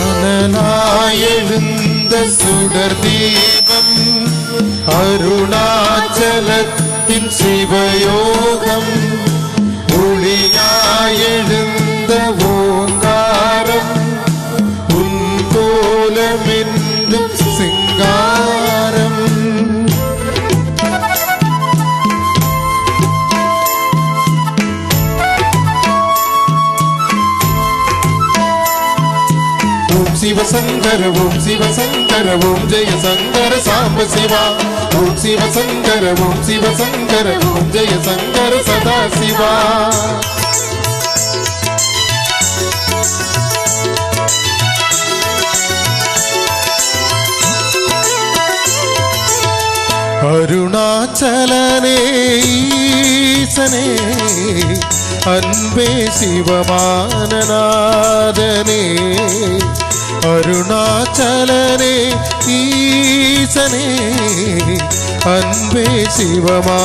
അനലായെഴുന്ന സുടർ ദീപം അരുണാചലത്തിൻ ശിവയോഗം ഒളിയാ ஓம் சிவசங்கர ஓம் சிவசங்கர ஓம் ஜெய சங்கர சாம்ப சிவா ஓம் சிவசங்கர ஓம் சிவசங்கர ஓம் ஜெய சங்கர சதா சிவா அருணாச்சலனே ஈசனே அன்பே சிவமானநாதனே.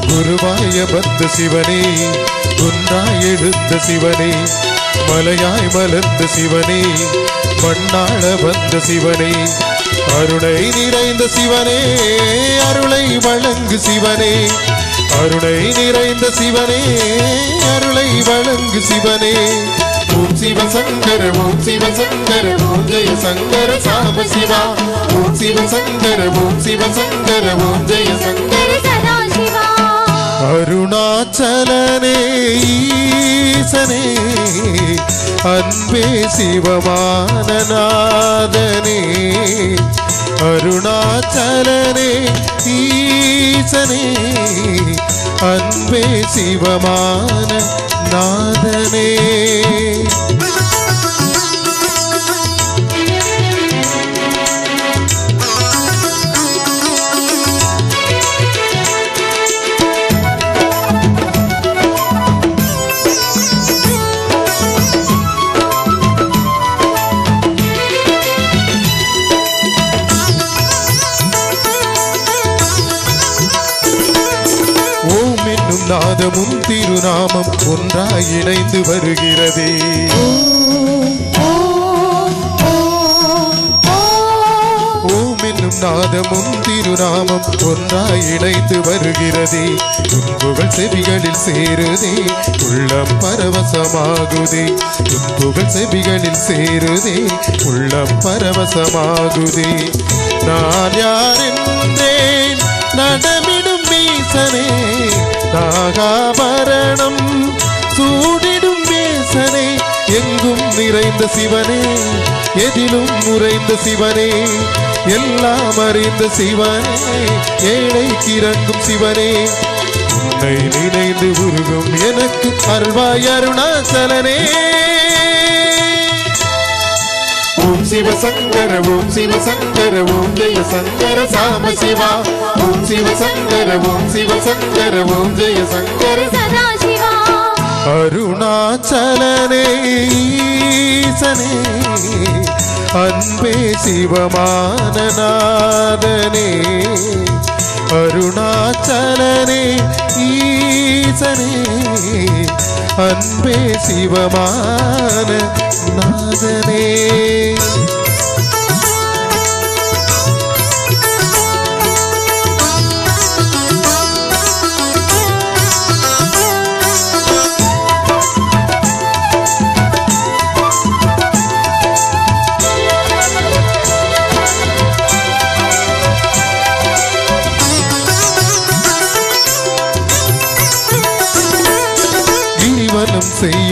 குருவாய வந்த சிவனே குன்றாய் எழுந்த சிவனே மலையாய் மலர்ந்த சிவனே மண்ணாள வந்த சிவனே. அருணை நிறைந்த சிவனே அருளை வழங்கு சிவனே. அருணை நிறைந்த சிவனே அருளை வழங்கு சிவனே. ஓம் சிவசங்கர ஓம் சிவசங்கர ஓம் ஜெய சங்கர சாம சிவா. ஓம் சிவசங்கர ஓம் சிவசங்கர ஓம் ஜெய சங்கர சதாசிவா அருணாச்சலனே ஈசனே அன்பே சிவமானநாதனே. அருணாச்சலனே ஈசனே அன்பே சிவமான நாதனே. நாமம் ஒன்றாய் இணைந்து வருகிறதே. ஓம் என்னும் நாதமும் திருநாமம் ஒன்றாய் இணைந்து வருகிறதே. துன்புகள் செவிகளில் சேருதே உள்ளம் பரவசமாகுதே. துன்புகள் செவிகளில் சேருதே உள்ளம் பரவசமாகுதே. நான் யார் என்றேன் நடமிடும் மீசனே நாகாபரணம் சூடிடும் மேசனே எங்கும் நிறைந்த சிவனே எதிலும் உறைந்த சிவனே எல்லாம் அறிந்த சிவனே ஏழை கிறங்கும் சிவனே. உன்னை நினைந்து உருகும் எனக்கு அருள்வாய் அருணாசலனே. சிவசங்கர ஓம் சிவசங்கர ஓம் ஜெய சங்கர சாம சிவா. ஓம் சிவசங்கர ஓம் சிவசங்கர ஓம் ஜெய சங்கர சதாசிவா அருணாச்சலனே ஈசனே அன்பே சிவமானநாதனே. அருணாச்சலனே ஈசனே அன்பே சிவமான நாதனே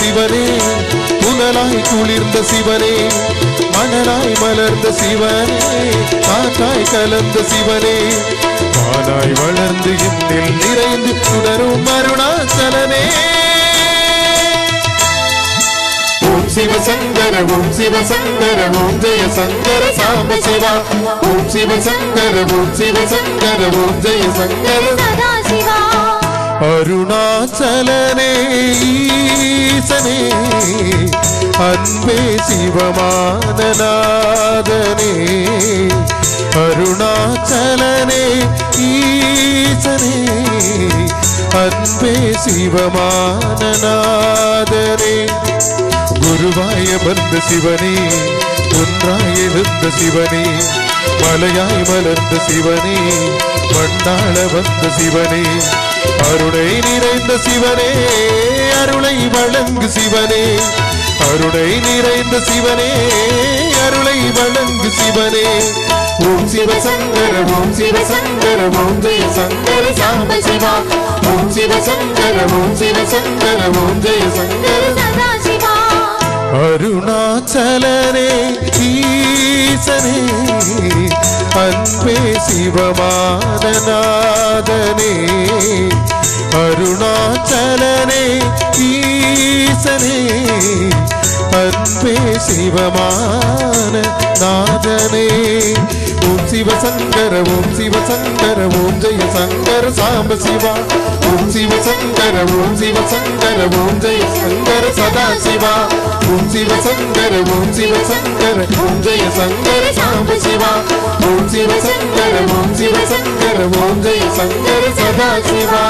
சிவனே புனலாய் குளிர்ந்த சிவனே மணலாய் மலர்ந்த சிவனே காற்றாய் கலந்த சிவனே. வானாய் வளர்ந்து என்னில் நிறைந்து சுடரும் அருணாச்சலனே. ஓம் சிவசங்கர ஓம் சிவசங்கர ஓம் ஜெய சங்கர சாம்ப சிவா. ஓம் சிவசங்கர ஓம் சிவசங்கர ஓம் ஜெய சங்கர அருணாச்சலனே. அன்பே சிவமானநாதனே அருணாச்சலனே ஈசனே அன்பே சிவமானநாதனே. குருவாய வந்த சிவனே ஒன்றாய் எழுந்த சிவனே மலையாய் மலர்ந்த சிவனே மண்ணாள வந்த சிவனே அருளை நிறைந்த சிவனே அருளை வழங்கு சிவனே. அருளை நிறைந்த சிவனே அருளை வழங்கு சிவனே. ஓம் சிவசங்கர ஓம் சிவசங்கர ஓம் ஜெய சங்கர சாம்ப சிவா. ஓம் சிவசங்கர ஓம் சிவசங்கர ஓம் ஜெய சங்கர சதாசிவா அருணாச்சலனே ஈசனே அன்பே சிவமானநாதனே. அருணாச்சலனே ஈசனே அன்பே சிவமான நாதனே ஓம் சிவசங்கர ஓம் சிவசங்கர ஓம் ஜெய சங்கர சாம்ப சிவா. ஓம் சிவசங்கர ஓம் சிவசங்கர ஓம் ஜெய சங்கர சதா சிவா. ஓம் சிவசங்கர ஓம் சிவசங்கர ஓம் ஜெய சங்கர சாம்ப சிவா. ஓம் சிவசங்கர ஓம் சிவசங்கர ஓம் ஜெய சங்கர சதா சிவா.